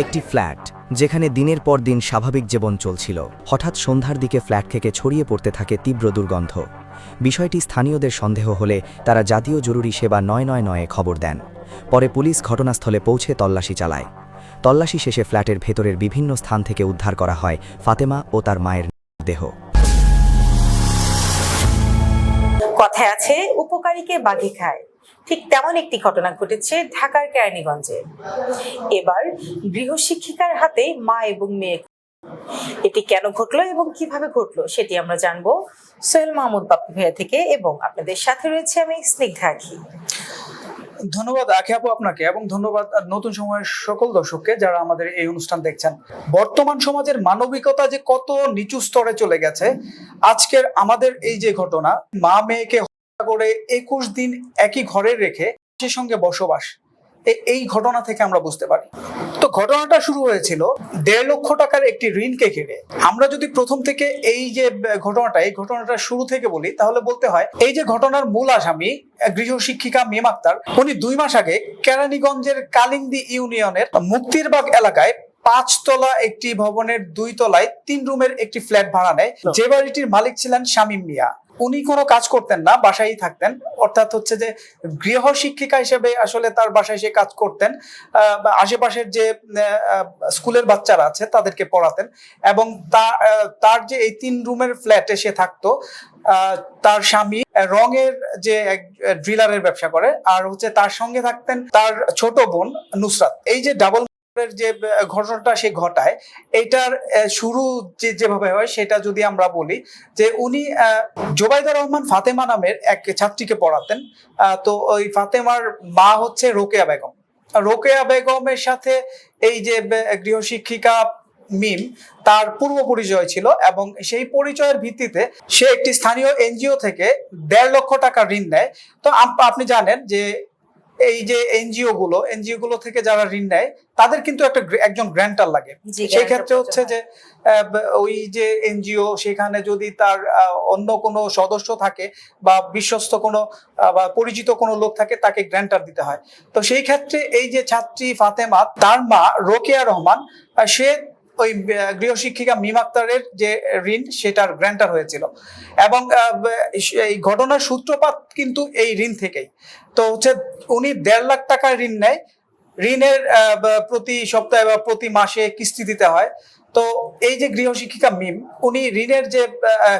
একটি ফ্ল্যাট, যেখানে দিনের পর দিন স্বাভাবিক জীবন চলছিল। হঠাৎ সন্ধ্যার দিকে ফ্ল্যাট থেকে ছড়িয়ে পড়তে থাকে তীব্র দুর্গন্ধ। বিষয়টি স্থানীয়দের সন্দেহ হলে তারা জাতীয় জরুরি সেবা নয় নয় নয়ে খবর দেন। পরে পুলিশ ঘটনাস্থলে পৌঁছে তল্লাশি চালায়। তল্লাশি শেষে ফ্ল্যাটের ভেতরের বিভিন্ন স্থান থেকে উদ্ধার করা হয় ফাতেমা ও তার মায়ের দেহ কথায় আছে, উপকারীকে বাঘে খায়। ঠিক তেমন একটি ঘটনা ঘটেছে ঢাকার কেরানীগঞ্জে। এবার গৃহশিক্ষিকার হাতে মা এবং মেয়ে। এটি কেন ঘটলো এবং কীভাবে ঘটলো সেটি আমরা জানব সোহেল মাহমুদ বাপ্পু ভাইয়া থেকে এবং আপনাদের সাথে রয়েছে আমি স্নিগ্ধা আখি। ধন্যবাদ আখি আপু আপনাকে এবং ধন্যবাদ নতুন সময়ের সকল দর্শককে যারা আমাদের এই অনুষ্ঠান দেখছেন। বর্তমান সমাজের মানবিকতা যে কত নিচু স্তরে চলে গেছে, আজকের আমাদের এই যে ঘটনা, মা মেয়েকে হত্যা করে একুশ দিন একই ঘরে রেখে সঙ্গে বসবাস। এই ঘটনা থেকে আমরা বুঝতে পারি। তো ঘটনাটা শুরু হয়েছিল দেড় লক্ষ টাকার একটি ঋণকে ঘিরে। আমরা যদি প্রথম থেকে এই যে ঘটনাটা এই ঘটনাটা শুরু থেকে বলি তাহলে বলতে হয় এই যে ঘটনার মূল আসামি আহ, গৃহশিক্ষিকা মিম আক্তার উনি দুই মাস আগে কেরানীগঞ্জের কালিন্দি ইউনিয়নের মুক্তিরবাগ এলাকায় পাঁচতলা একটি ভবনের দুই তলায় তিন রুমের একটি ফ্ল্যাট ভাড়া নেয়। যে বাড়িটির মালিক ছিলেন শামীম মিয়া। উনি কোনো কাজ করতেন না বাসায় থাকতেন। অর্থাৎ হচ্ছে যে গৃহ শিক্ষিকা হিসেবে আসলে তার বাসায় সে কাজ করতেন আশেপাশের যে স্কুলের বাচ্চারা আছে তাদেরকে পড়াতেন এবং তার যে এই তিন রুমের ফ্ল্যাটে সে থাকতো তার স্বামী রঙের যে এক ড্রিলারের ব্যবসা করে, আর হচ্ছে তার সঙ্গে থাকতেন তার ছোট বোন নুসরাত। এই যে ডাবল যে ঘটনাটা সে ঘটায় এটার শুরু যে, যেভাবে হয় সেটা যদি আমরা বলি যে উনি জোবাইদা রহমান ফাতেমা নামের এক ছাত্রীকে পড়াতেন তো ওই ফাতেমার মা হচ্ছে রোকেয়া বেগম। রোকেয়া বেগমের সাথে এই যে গৃহশিক্ষিকা মিম, তার পূর্ব পরিচয় ছিল এবং সেই পরিচয়ের ভিত্তিতে সে একটি স্থানীয় এনজিও থেকে দেড় লক্ষ টাকা ঋণ নেয়। তো আপনি জানেন যে এই যে এনজিও গুলো এনজিও গুলো থেকে যারা ঋণ নেয় তাদের কিন্তু একটা একজন গ্র্যান্টার লাগে। সেই ক্ষেত্রে হচ্ছে যে ওই যে এনজিও সেখানে যদি তার অন্য কোনো সদস্য থাকে বা বিশ্বস্ত কোনো বা পরিচিত কোনো লোক থাকে তাকে গ্র্যান্টার দিতে হয়। তো সেই ক্ষেত্রে এই যে ছাত্রী ফাতেমা তার মা রোকেয়া রহমান সে ওই গৃহশিক্ষিকা মিম আক্তারের যে ঋণ, সেটার গ্র্যান্টার হয়েছিল। এবং এই ঘটনার সূত্রপাত কিন্তু এই ঋণ থেকেই। তো হচ্ছে উনি দেড় লাখ টাকার ঋণ নেয়। ঋণের প্রতি সপ্তাহে বা প্রতি মাসে কিস্তি দিতে হয়। তো এই যে গৃহশিক্ষিকা মিম, উনি ঋণের যে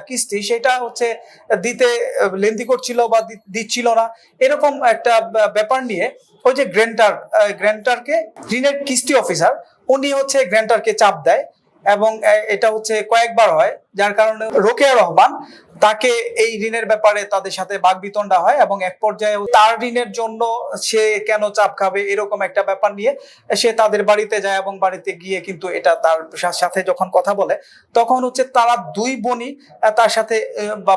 কিস্তি, সেটা হচ্ছে দিতে লেন্দি করছিল বা দিচ্ছিল না। এরকম একটা ব্যাপার নিয়ে ওই যে গ্র্যান্টার গ্র্যান্টারকে ঋণের কিস্তি অফিসার উনি হচ্ছে গ্র্যান্টারকে চাপ দেয় এবং এটা হচ্ছে কয়েকবার হয়, যার কারণে রোকেয়া রহমান তাকে এই ঋণের ব্যাপারে তাদের সাথে বাগবিতণ্ডা হয় এবং এক পর্যায়ে তার ঋণের জন্য সে কেন চাপ খাবে এরকম একটা ব্যাপার নিয়ে সে তাদের বাড়িতে যায় এবং বাড়িতে গিয়ে কিন্তু এটা তার সাথে যখন কথা বলে, তখন হচ্ছে তারা দুই বোনই তার সাথে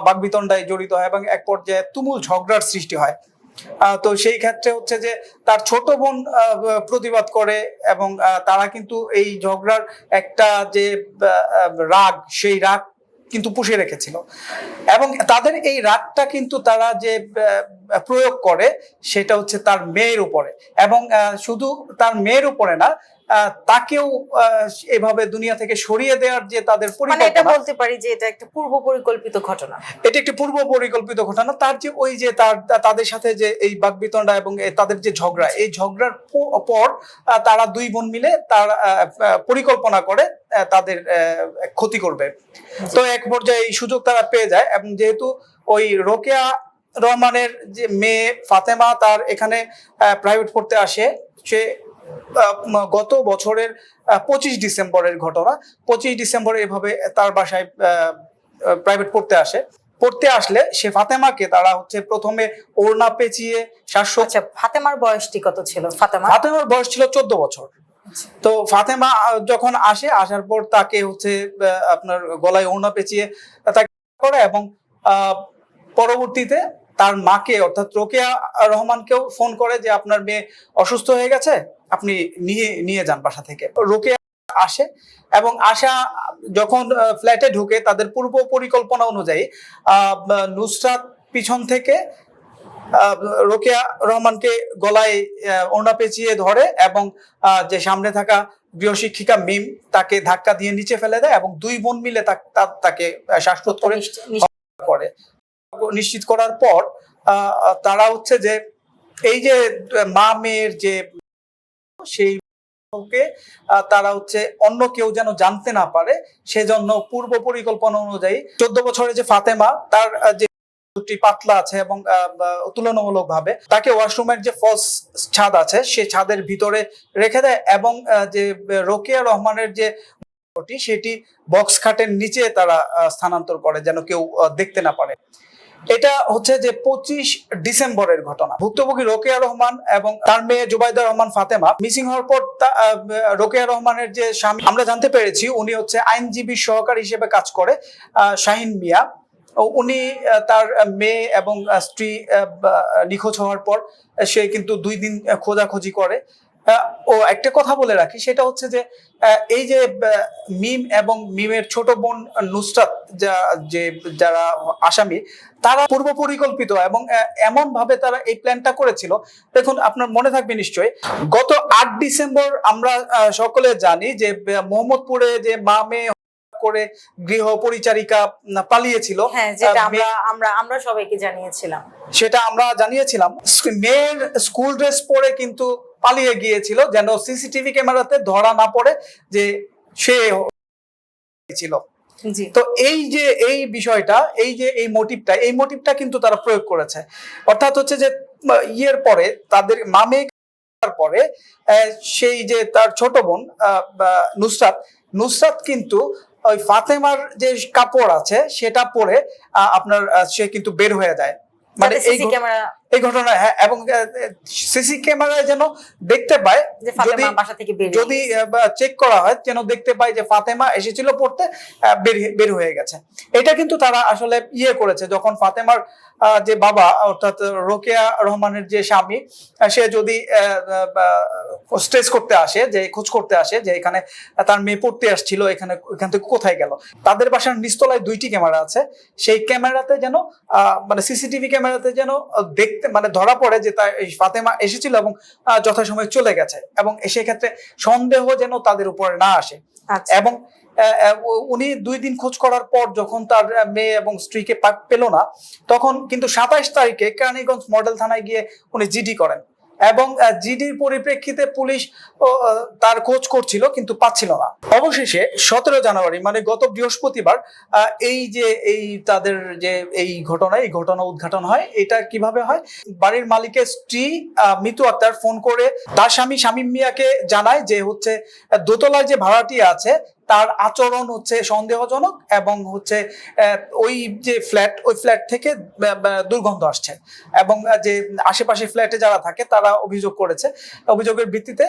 বাগবিতণ্ডায় জড়িত হয় এবং এক পর্যায়ে তুমুল ঝগড়ার সৃষ্টি হয়। তো সেই ক্ষেত্রে হচ্ছে যে তার ছোট বোন প্রতিবাদ করে এবং তারা কিন্তু এই ঝগড়ার একটা যে রাগ, সেই রাগ কিন্তু পুষে রেখেছিল। এবং তাদের এই রাগটা কিন্তু তারা যে প্রয়োগ করে সেটা হচ্ছে তার মেয়ের উপরে। এবং শুধু তার মেয়ের উপরে না তাকেও এভাবে দুনিয়া থেকে সরিয়ে দেওয়ার যে তাদের মানে এটা বলতে পারি যে এটা একটা পূর্ব পরিকল্পিত ঘটনা। এটা একটি পূর্ব পরিকল্পিত ঘটনা। তার যে ওই যে তার তাদের সাথে যে এই বাকবিতণ্ডা এবং তাদের যে ঝগড়া এই ঝগড়ার পর তারা দুই বোন মিলে তার পরিকল্পনা করে তাদের ক্ষতি করবে। তো এক পর্যায়ে এই সুযোগ তারা পেয়ে যায় এবং যেহেতু ওই রোকেয়া রহমানের যে মেয়ে ফাতেমা তার এখানে প্রাইভেট পড়তে আসে সে গত বছরের পঁচিশ ডিসেম্বরের ঘটনা। পঁচিশ ডিসেম্বর এভাবে তার বাসায় প্রাইভেট পড়তে আসে। পড়তে আসলে সে ফাতেমাকে তারা হচ্ছে প্রথমে ওড়না পেঁচিয়ে শ্বাস আচ্ছা ফাতেমার বয়সটি কত ছিল? ফাতেমা? ফাতেমার বয়স ছিল চোদ্দ বছর। তো ফাতেমা যখন আসে আসার পর তাকে হচ্ছে আপনার গলায় ওড়না পেঁচিয়ে তাকে করে এবং আহ, পরবর্তীতে তার মাকে অর্থাৎ রোকেয়া রহমানকেও ফোন করে যে আপনার মেয়ে অসুস্থ হয়ে গেছে আপনি নিয়ে নিয়ে যান বাসা থেকে। রোকেয়া আসে এবং আশা যখন ফ্ল্যাটে ঢুকে তাদের পূর্ব পরিকল্পনা অনুযায়ী নুসরাত পিছন থেকে রোকেয়া রহমানকে গলায় ওড়না পেঁচিয়ে ধরে এবং যে সামনে থাকা গৃহশিক্ষিকা মিম তাকে ধাক্কা দিয়ে নিচে ফেলে দেয় এবং দুই বোন মিলে তাকে শ্বাসরোধ করে করে। নিশ্চিত করার পর তারা হচ্ছে যে এই যে মা মেয়ের যে সেই তারা হচ্ছে অন্য কেউ যেন জানতে না পারে, সেজন্য পূর্ব পরিকল্পনা অনুযায়ী চোদ্দ বছরের যে ফাতেমা, তার যে দুটি পাতলা আছে এবং তুলনামূলক ভাবে তাকে ওয়াশরুমের যে ফলস ছাদ আছে, সে ছাদের ভিতরে রেখে দেয় এবং যে রোকেয়া রহমানের যে সেটি বক্স খাটের নিচে তারা স্থানান্তর করে যেন কেউ দেখতে না পারে। এটা হচ্ছে যে পঁচিশ ডিসেম্বরের ঘটনা। ভুক্তভোগী রোকেয়া রহমান এবং তার মেয়ে জুবাইদা রহমান ফাতেমা মিসিং হওয়ার পর রোকেয়া রহমানের যে স্বামী, আমরা জানতে পেরেছি উনি হচ্ছে আইনজীবী সহকারী হিসেবে কাজ করে শাহিন মিয়া। উনি তার মেয়ে এবং স্ত্রী নিখোঁজ হওয়ার পর সে কিন্তু দুই দিন খোঁজাখুঁজি করে। ও একটা কথা বলে রাখি, সেটা হচ্ছে যে এই যে মিম এবং মিমের ছোট বোন নুসরাত যা যে যারা আসামি তারা পূর্ব পরিকল্পিত এবং এমন ভাবে তারা এই প্ল্যানটা করেছিল। দেখুন আপনার মনে থাকবে নিশ্চয়ই গত আট ডিসেম্বর আমরা সকলে জানি যে মোহাম্মদপুরে যে মা মেয়ে করে গৃহ পরিচারিকা পালিয়েছিল হ্যাঁ আমরা আমরা সবাইকে জানিয়েছিলাম। সেটা আমরা জানিয়েছিলাম। মেয়ের স্কুল ড্রেস পরে কিন্তু পালিয়ে গিয়েছিল যেন সিসিটিভি ক্যামেরাতে ধরা না পড়ে যে সে ছিল। তো এই যে এই বিষয়টা এই যে এই মোটিভটা এই মোটিভটা কিন্তু তারা প্রয়োগ করেছে। অর্থাৎ হচ্ছে যে ইয়ের পরে তাদের মামে পরে সেই যে তার ছোট বোন নুসরাত নুসরাত কিন্তু ওই ফাতেমার যে কাপড় আছে সেটা পরে আপনার সে কিন্তু বের হয়ে যায়। মানে এই ক্যামেরা এই ঘটনা হ্যাঁ এবং সিসি ক্যামেরায় যেন দেখতে পায় যদি যদি চেক করা হয় যেন দেখতে পাই যে ফাতেমা এসেছিল পড়তে বের হয়ে গেছে। এটা কিন্তু তারা আসলে ইয়ে করেছে যখন ফাতেমার যে বাবা অর্থাৎ রোকেয়া রহমানের যে স্বামী সে যদি স্ট্রেস করতে আসে যে খোঁজ করতে আসে যে এখানে তার মেয়ে পড়তে আসছিল এখানে এখান থেকে কোথায় গেল। তাদের বাসার নিচতলায় দুইটি ক্যামেরা আছে। সেই ক্যামেরাতে যেন আহ, মানে সিসিটিভি ক্যামেরাতে যেন আহ, দেখতে মানে ধরা পড়ে যে তার এই ফাতেমা এসেছিল এবং যথাসময়ে চলে গেছে এবং সেক্ষেত্রে সন্দেহ যেন তাদের উপরে না আসে। আচ্ছা। এবং উনি দুই দিন খোঁজ করার পর যখন তার মেয়ে এবং স্ত্রীকে পেল না তখন কিন্তু সাতাইশ তারিখে কেরানীগঞ্জ মডেল থানায় গিয়ে উনি জিডি করেন। এবং জিডির পরিপ্রেক্ষিতে পুলিশ তার খোঁজ করছিল, কিন্তু পাচ্ছিল না। অবশেষে সতেরো জানুয়ারি মানে গত বৃহস্পতিবার এই যে, এই তাদের যে, এই ঘটনা এই ঘটনা উদ্ঘাটন হয়, এটা কীভাবে হয়? বাড়ির মালিকের স্ত্রী মিতু আক্তার ফোন করে, তার স্বামী শামীম মিয়াকে জানায় যে, হচ্ছে, দোতলায় যে ভাড়াটি আছে তার আচরণ হচ্ছে সন্দেহজনক এবং হচ্ছে ওই যে ফ্ল্যাট ওই ফ্ল্যাট থেকে দুর্গন্ধ আসছে। এবং যে আশেপাশে ফ্ল্যাটে যারা থাকে, তারা অভিযোগ করেছে। অভিযোগের ভিত্তিতে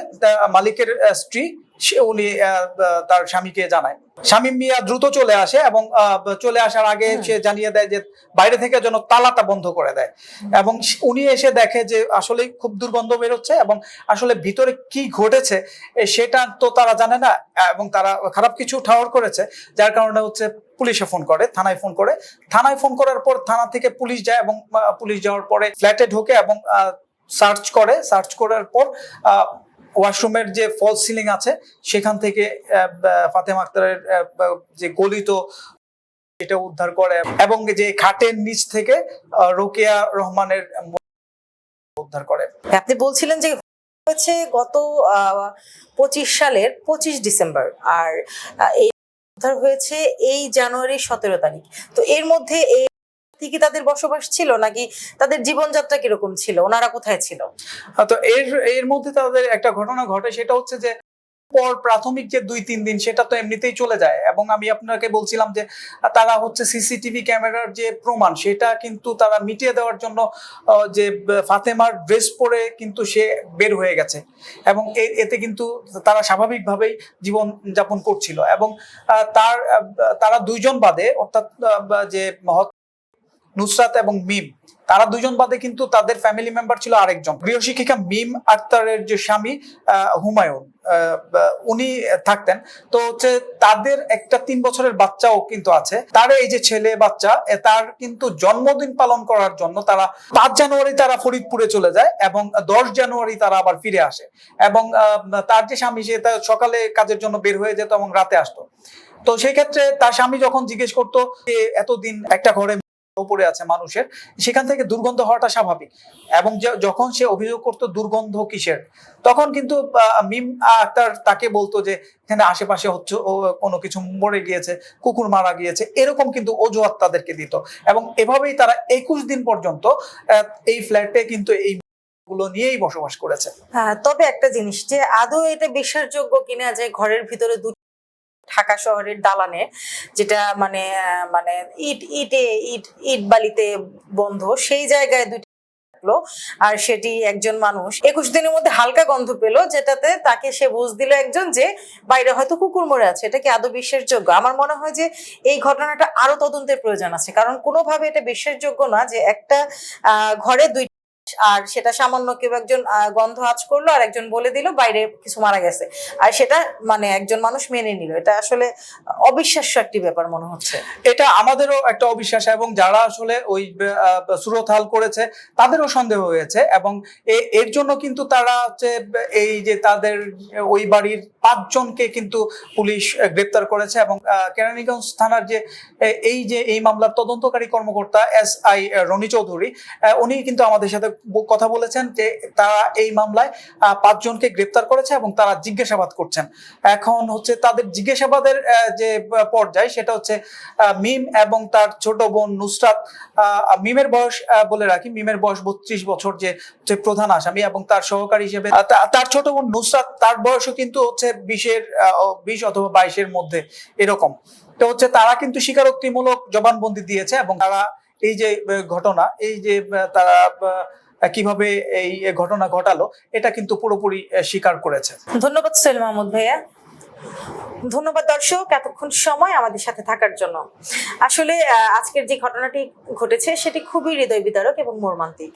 মালিকের স্ত্রী সে উনি তার স্বামীকে জানায়। স্বামী মিয়া দ্রুত চলে আসে এবং চলে আসার আগে সে জানিয়ে দেয় যে বাইরে থেকে যেন তালাটা বন্ধ করে দেয়। এবং উনি এসে দেখে যে আসলে খুব দুর্গন্ধ বেরোচ্ছে এবং আসলে ভিতরে কি ঘটেছে সেটা তো তারা জানে না এবং তারা খারাপ কিছু ঠাওয়ার করেছে যার কারণে হচ্ছে পুলিশে ফোন করে থানায় ফোন করে। থানায় ফোন করার পর থানা থেকে পুলিশ যায় এবং পুলিশ যাওয়ার পরে ফ্ল্যাটে ঢোকে এবং সার্চ করে। সার্চ করার পর আহ, ওয়াশরুমের যে ফল সিলিং আছে, সেখান থেকে ফাতেমা আক্তারের যে গলিত এটা উদ্ধার করে এবং যে খাটের নিচ থেকে রোকেয়া রহমানের উদ্ধার করে। আপনি বলছিলেন যে হয়েছে গত পঁচিশ সালের পঁচিশ ডিসেম্বর, আর এই উদ্ধার হয়েছে এই জানুয়ারি সতেরো তারিখ। তো এর মধ্যে এই কি তাদের বসবাস ছিল নাকি তাদের জীবনযাত্রা কীরকম ছিল? ওনারা কোথায় ছিল? তো এর এর মধ্যে তাদের একটা ঘটনা ঘটে, সেটা হচ্ছে যে পর প্রাথমিক যে দুই তিন দিন সেটা তো এমনিতেই চলে যায় এবং আমি আপনাকে বলছিলাম যে তারা হচ্ছে সিসিটিভি ক্যামেরার যে প্রমাণ সেটা কিন্তু তারা মিটিয়ে দেওয়ার জন্য যে ফাতেমার ড্রেস পরে কিন্তু সে বের হয়ে গেছে এবং এতে কিন্তু তারা স্বাভাবিকভাবেই জীবন যাপন করছিল এবং তার তারা দুইজন বাদে, অর্থাৎ যে নুসরাত এবং মিম, তারা দুজন বাদে কিন্তু তাদের ফ্যামিলি মেম্বার ছিল আরেকজন। গৃহশিক্ষিকা মিম আক্তারের যে স্বামী হুমায়ুন উনি থাকতেন। তো হচ্ছে তাদের একটা তিন বছরের বাচ্চাও কিন্তু আছে। তার এই যে ছেলে বাচ্চা তার কিন্তু জন্মদিন পালন করার জন্য তারা পাঁচ জানুয়ারি তারা ফরিদপুরে চলে যায় এবং দশ জানুয়ারি তারা আবার ফিরে আসে। এবং তার যে স্বামী, সে সকালে কাজের জন্য বের হয়ে যেত এবং রাতে আসতো। তো সেই ক্ষেত্রে তার স্বামী যখন জিজ্ঞেস করতো যে, এতদিন একটা ঘরে উপরে আছে মানুষের, সেখান থেকে দুর্গন্ধ হওয়াটা স্বাভাবিক। এবং যখন সে অভিযোগ করতো দুর্গন্ধ কিসের, তখন কিন্তু মিম আক্তার তাকে বলতো যে, এখানে আশেপাশে হচ্ছে কোনো কিছু মরে গিয়েছে, কুকুর মারা গিয়েছে, এরকম কিন্তু অজুহাত তাদেরকে দিত। এবং এভাবেই তারা একুশ দিন পর্যন্ত এই ফ্ল্যাটে কিন্তু এই গুলো নিয়েই বসবাস করেছে। তবে একটা জিনিস, যে আদৌ এটা বিশ্বাসযোগ্য কিনা যে ঘরের ভিতরে ঢাকা শহরের দালানে, যেটা মানে মানে ইট, ইটে, ইট ইট বালিতে বন্ধ, সেই জায়গায় দুটি আর সেটি একজন মানুষ একুশ দিনের মধ্যে হালকা গন্ধ পেল, যেটাতে তাকে সে বুঝ দিল একজন যে, বাইরে হয়তো কুকুর মরে আছে, এটা কি আদৌ বিশ্বাসযোগ্য? আমার মনে হয় যে, এই ঘটনাটা আরও তদন্তের প্রয়োজন আছে। কারণ কোনোভাবে এটা বিশ্বাসযোগ্য না যে একটা ঘরে দুই আর সেটা সামান্য কেউ একজন গন্ধ আজ করল, আর একজন বলে দিল, বাইরে কিছু মারা গেছে। আর সেটা মানে একজন মানুষ মেনে নিল। এটা আসলে অবিশ্বাস্য একটি ব্যাপার মনে হচ্ছে। এটা আমাদেরও একটা অবিশ্বাস এবং যারা আসলে ওই সুরতহাল করেছে, তাদেরও সন্দেহ হয়েছে এবং এর জন্য কিন্তু তারা হচ্ছে, এই যে তাদের ওই বাড়ির পাঁচজনকে কিন্তু পুলিশ গ্রেপ্তার করেছে এবং কেরানীগঞ্জ থানার যে এই যে, এই মামলার তদন্তকারী কর্মকর্তা এস আই রনি চৌধুরী উনি কিন্তু আমাদের সাথে কথা বলেছেন যে তারা এই মামলায় পাঁচজনকে গ্রেপ্তার করেছে এবং তারা জিজ্ঞাসাবাদ করছেন। এখন হচ্ছে তাদের জিজ্ঞাসাবাদের যে পর্যায় সেটা হচ্ছে মিম এবং তার ছোট বোন নুসরাত মিমের বয়স বলে রাখি, মিমের বয়স বত্রিশ বছর যে প্রধান আসামি এবং তার সহকারী হিসেবে তার ছোট বোন নুসরাত, তার বয়সও কিন্তু হচ্ছে বিশের বিশ অথবা বাইশের মধ্যে এরকম। তো হচ্ছে তারা কিন্তু স্বীকারোক্তিমূলক জবানবন্দি দিয়েছে এবং তারা এই যে ঘটনা, এই যে তারা কীভাবে এই ঘটনা ঘটালো, এটা কিন্তু পুরোপুরি স্বীকার করেছে। ধন্যবাদ সেলিম মাহমুদ ভাইয়া। ধন্যবাদ দর্শক, এতক্ষণ সময় আমাদের সাথে থাকার জন্য। আসলে আজকের যে ঘটনাটি ঘটেছে, সেটি খুবই হৃদয় বিদারক এবং মর্মান্তিক।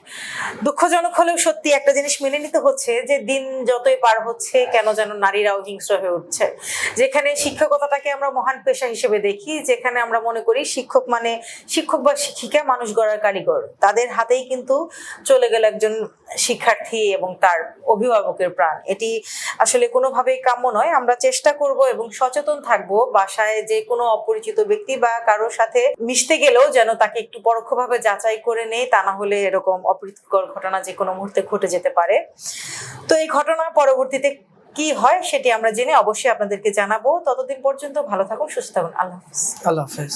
দুঃখজনক হলেও সত্যি একটা জিনিস মেনে নিতে হচ্ছে যে, দিন যতই পার হচ্ছে, কেন যেন নারীরাও হিংস্র হয়ে উঠছে। যেখানে শিক্ষকতাটাকে আমরা মহান পেশা হিসেবে দেখি, যেখানে আমরা মনে করি শিক্ষক মানে শিক্ষক বা শিক্ষিকা মানুষ গড়ার কারিগর। তাদের হাতেই কিন্তু চলে গেল একজন শিক্ষার্থী এবং তার অভিভাবকের প্রাণ। এটি আসলে কোনোভাবেই কাম্য নয়। আমরা চেষ্টা করব এবং সচেতন থাকব, বাসায় যে কোনো অপরিচিত ব্যক্তি বা কারোর সাথে মিশতে গেলেও যেন তাকে একটু পরোক্ষভাবে যাচাই করে নেই, তা না হলে এরকম অপ্রীতিকর ঘটনা যে কোনো মুহূর্তে ঘটে যেতে পারে। তো এই ঘটনা পরবর্তীতে কি হয় সেটি আমরা জেনে অবশ্যই আপনাদেরকে জানাব। ততদিন পর্যন্ত ভালো থাকুন, সুস্থ থাকুন। আল্লাহ হাফিজ। আল্লাহ হাফেজ।